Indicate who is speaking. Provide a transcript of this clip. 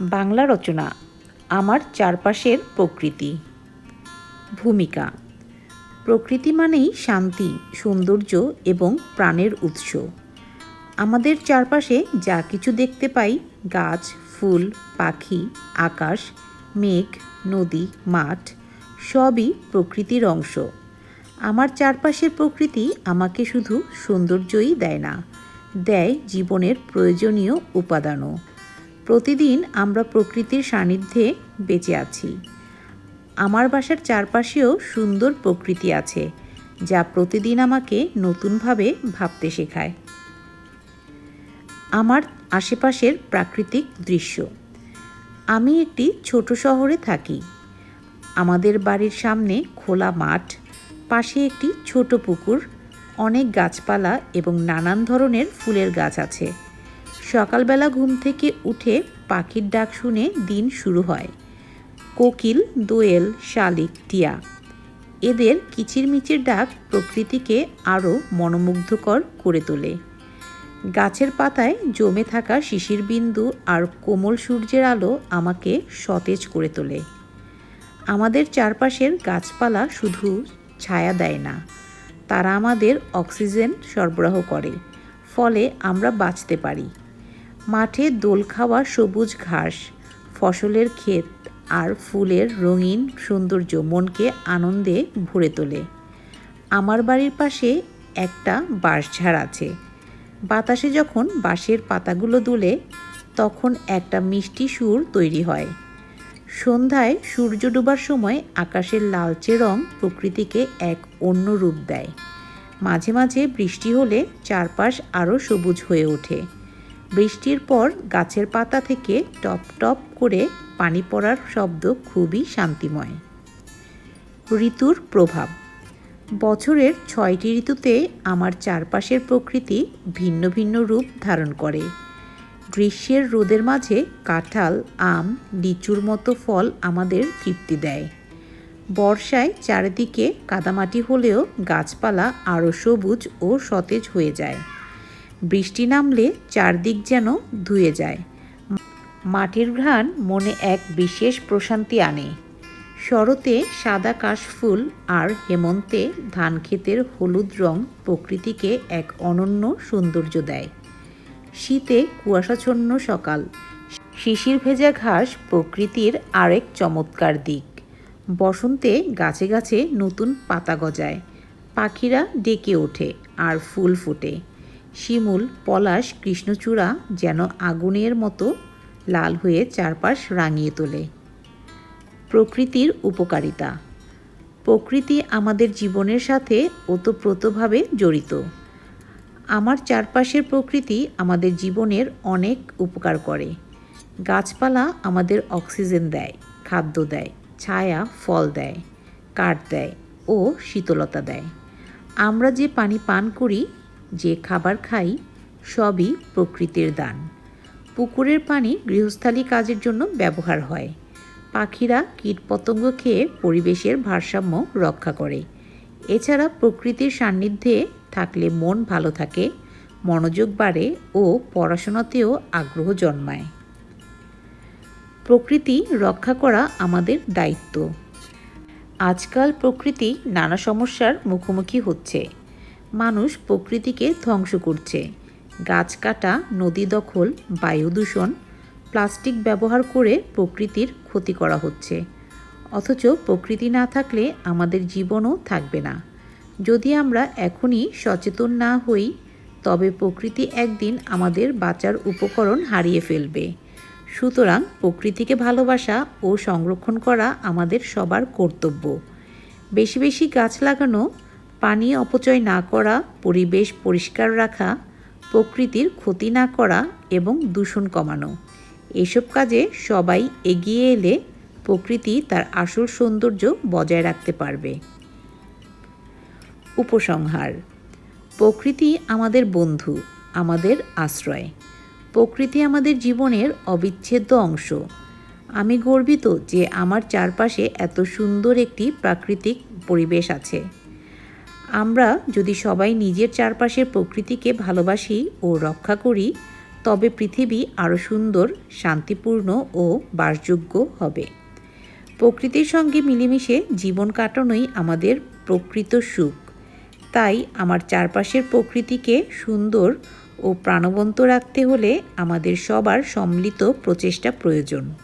Speaker 1: বাংলা রচনা, আমার চারপাশের প্রকৃতি। ভূমিকা, প্রকৃতি মানেই শান্তি, সৌন্দর্য এবং প্রাণের উৎস। আমাদের চারপাশে যা কিছু দেখতে পাই, গাছ, ফুল, পাখি, আকাশ, মেঘ, নদী, মাঠ, সবই প্রকৃতির অংশ। আমার চারপাশের প্রকৃতি আমাকে শুধু সৌন্দর্যই দেয় না, দেয় জীবনের প্রয়োজনীয় উপাদানও। প্রতিদিন আমরা প্রকৃতির সান্নিধ্যে বেঁচে আছি। আমার বাসার চারপাশেও সুন্দর প্রকৃতি আছে, যা প্রতিদিন আমাকে নতুনভাবে ভাবতে শেখায়। আমার আশেপাশের প্রাকৃতিক দৃশ্য। আমি একটি ছোট শহরে থাকি। আমাদের বাড়ির সামনে খোলা মাঠ, পাশে একটি ছোট পুকুর, অনেক গাছপালা এবং নানান ধরনের ফুলের গাছ আছে। সকালবেলা ঘুম থেকে উঠে পাখির ডাক শুনে দিন শুরু হয়। কোকিল, দোয়েল, শালিক, টিয়া। এদের কিচিরমিচির ডাক প্রকৃতিকে আরও মনোমুগ্ধকর করে তোলে। গাছের পাতায় জমে থাকা শিশির বিন্দু আর কোমল সূর্যের আলো আমাকে সতেজ করে তোলে। আমাদের চারপাশের গাছপালা শুধু ছায়া দেয় না, তারা আমাদের অক্সিজেন সরবরাহ করে, ফলে আমরা বাঁচতে পারি। মাঠে দোল খাওয়া সবুজ ঘাস, ফসলের ক্ষেত আর ফুলের রঙিন সৌন্দর্য মনকে আনন্দে ভরে তোলে। আমার বাড়ির পাশে একটা বাঁশঝাড় আছে। বাতাসে যখন বাঁশের পাতাগুলো দুলে, তখন একটা মিষ্টি সুর তৈরি হয়। সন্ধ্যায় সূর্য ডোবার সময় আকাশের লালচে রং প্রকৃতিকে এক অন্য রূপ দেয়। মাঝে মাঝে বৃষ্টি হলে চারপাশ আরও সবুজ হয়ে ওঠে। বৃষ্টির পর গাছের পাতা থেকে টপ টপ করে পানি পড়ার শব্দ খুবই শান্তিময়। ঋতুর প্রভাব। বছরের ছয়টি ঋতুতে আমার চারপাশের প্রকৃতি ভিন্ন ভিন্ন রূপ ধারণ করে। গ্রীষ্মের রোদের মাঝে কাঁঠাল, আম, লিচুর মতো ফল আমাদের তৃপ্তি দেয়। বর্ষায় চারিদিকে কাদামাটি হলেও গাছপালা আরও সবুজ ও সতেজ হয়ে যায়। বৃষ্টি নামলে চারদিক যেন ধুয়ে যায়। মাটির ঘ্রাণ মনে এক বিশেষ প্রশান্তি আনে। শরতে সাদা কাশফুল আর হেমন্তে ধান ক্ষেতের হলুদ রং প্রকৃতিকে এক অনন্য সৌন্দর্য দেয়। শীতে কুয়াশাচ্ছন্ন সকাল। শিশির ভেজা ঘাস প্রকৃতির আরেক চমৎকার দিক। বসন্তে গাছে গাছে নতুন পাতা গজায়। পাখিরা ডেকে ওঠে আর ফুল ফোটে। শিমুল, পলাশ, কৃষ্ণচূড়া যেন আগুনের মতো লাল হয়ে চারপাশ রাঙিয়ে তোলে। প্রকৃতির উপকারিতা। প্রকৃতি আমাদের জীবনের সাথে ওতপ্রোতভাবে জড়িত। আমার চারপাশের প্রকৃতি আমাদের জীবনের অনেক উপকার করে। গাছপালা আমাদের অক্সিজেন দেয়, খাদ্য দেয়, ছায়া, ফল দেয়, কাঠ দেয় ও শীতলতা দেয়। আমরা যে পানি পান করি যে খাবার খাই, সবই প্রকৃতির দান। পুকুরের পানি গৃহস্থালী কাজের জন্য ব্যবহার হয়। পাখিরা কীটপতঙ্গ খেয়ে পরিবেশের ভারসাম্য রক্ষা করে। এছাড়া প্রকৃতির সান্নিধ্যে থাকলে মন ভালো থাকে, মনোযোগ বাড়ে ও পড়াশোনাতেও আগ্রহ জন্মায়। প্রকৃতি রক্ষা করা আমাদের দায়িত্ব। আজকাল প্রকৃতি নানা সমস্যার মুখোমুখি হচ্ছে। মানুষ প্রকৃতিকে ধ্বংস করছে। গাছ কাটা, নদী দখল, বায়ু দূষণ, প্লাস্টিক ব্যবহার করে প্রকৃতির ক্ষতি করা হচ্ছে। অথচ প্রকৃতি না থাকলে আমাদের জীবনও থাকবে না। যদি আমরা এখনই সচেতন না হই, তবে প্রকৃতি একদিন আমাদের বাঁচার উপকরণ হারিয়ে ফেলবে। সুতরাং প্রকৃতিকে ভালোবাসা ও সংরক্ষণ করা আমাদের সবার কর্তব্য। বেশি বেশি গাছ লাগানো পানি অপচয় না করা, পরিবেশ পরিষ্কার রাখা, প্রকৃতির ক্ষতি না করা এবং দূষণ কমানো। এসব কাজে সবাই এগিয়ে এলে প্রকৃতি তার আসল সৌন্দর্য বজায় রাখতে পারবে। উপসংহার, প্রকৃতি আমাদের বন্ধু, আমাদের আশ্রয়। প্রকৃতি আমাদের জীবনের অবিচ্ছেদ্য অংশ। আমি গর্বিত যে আমার চারপাশে এত সুন্দর একটি প্রাকৃতিক পরিবেশ আছে। আমরা যদি সবাই নিজের চারপাশের প্রকৃতিকে ভালোবাসি ও রক্ষা করি, তবে পৃথিবী আরও সুন্দর, শান্তিপূর্ণ ও বাসযোগ্য হবে। প্রকৃতির সঙ্গে মিলেমিশে জীবন কাটানোই আমাদের প্রকৃত সুখ। তাই আমার চারপাশের প্রকৃতিকে সুন্দর ও প্রাণবন্ত রাখতে হলে আমাদের সবার সম্মিলিত প্রচেষ্টা প্রয়োজন।